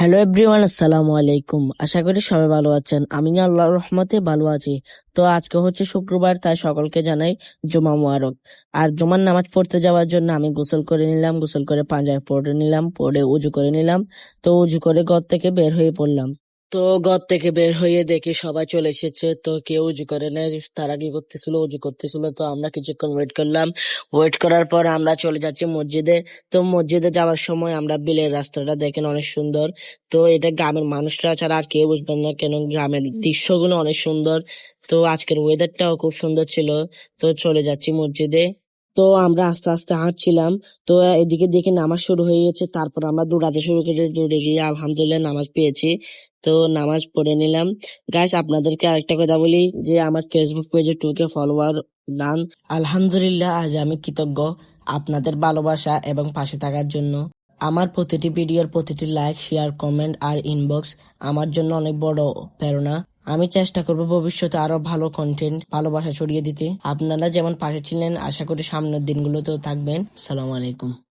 Hello everyone আসসালামু আলাইকুম। আশা করি সবাই ভালো আছেন। আমি আল্লাহর রহমতে ভালো আছি। তো আজকে হচ্ছে শুক্রবার, তাই সকলকে জানাই জুমা মুবারক। আর জুমার নামাজ পড়তে যাওয়ার জন্য আমি গোসল করে নিলাম, গোসল করে পাঞ্জাবি পরে নিলাম, পরে উজু করে নিলাম। তো উজু করে ঘর থেকে বের হয়ে পড়লাম। তো ঘর থেকে বের হয়ে দেখি সবাই চলে এসেছে। তো কেউ উজু করে নেয় তারা কি করতেছিল? উজু করতেছিল। তো আমরা কিছুক্ষণ ওয়েট করলাম। ওয়েট করার পর আমরা চলে যাচ্ছি মসজিদে। তো মসজিদে যাওয়ার সময় আমরা বিলের রাস্তাটা দেখেন অনেক সুন্দর। তো এটা গ্রামের মানুষরা ছাড়া আর কেউ বুঝবেন না কেন গ্রামের দৃশ্যগুলো অনেক সুন্দর। তো আজকের ওয়েদারটাও খুব সুন্দর ছিল। তো চলে যাচ্ছি মসজিদে। তো আমরা আস্তে আস্তে হাঁটছিলাম। তো এদিকে দেখে নামাজ শুরু হয়ে গেছে। তারপর আমরা দৌড়াতে শুরু করে দৌড়ে গিয়ে আলহামদুলিল্লাহ নামাজ পেয়েছি। তো নামাজ পড়ে নিলাম। গাইস আপনাদেরকে আরেকটা কথা বলি যে, আমার ফেসবুক পেজে টুকে ফলোয়ার ডান আলহামদুলিল্লাহ, আজ আমি কৃতজ্ঞ আপনাদের ভালোবাসা এবং পাশে থাকার জন্য। আমার প্রতিটি ভিডিওর প্রতিটি লাইক শেয়ার কমেন্ট আর ইনবক্স আমার জন্য অনেক বড় প্রেরণা। আমি চেষ্টা করব ভবিষ্যতে আরও ভালো কন্টেন্ট ভালোবাসা ছড়িয়ে দিতে। আপনারা যেমন পাশে ছিলেন, আশা করি সামনের দিনগুলোতেও থাকবেন। সালাম আলাইকুম।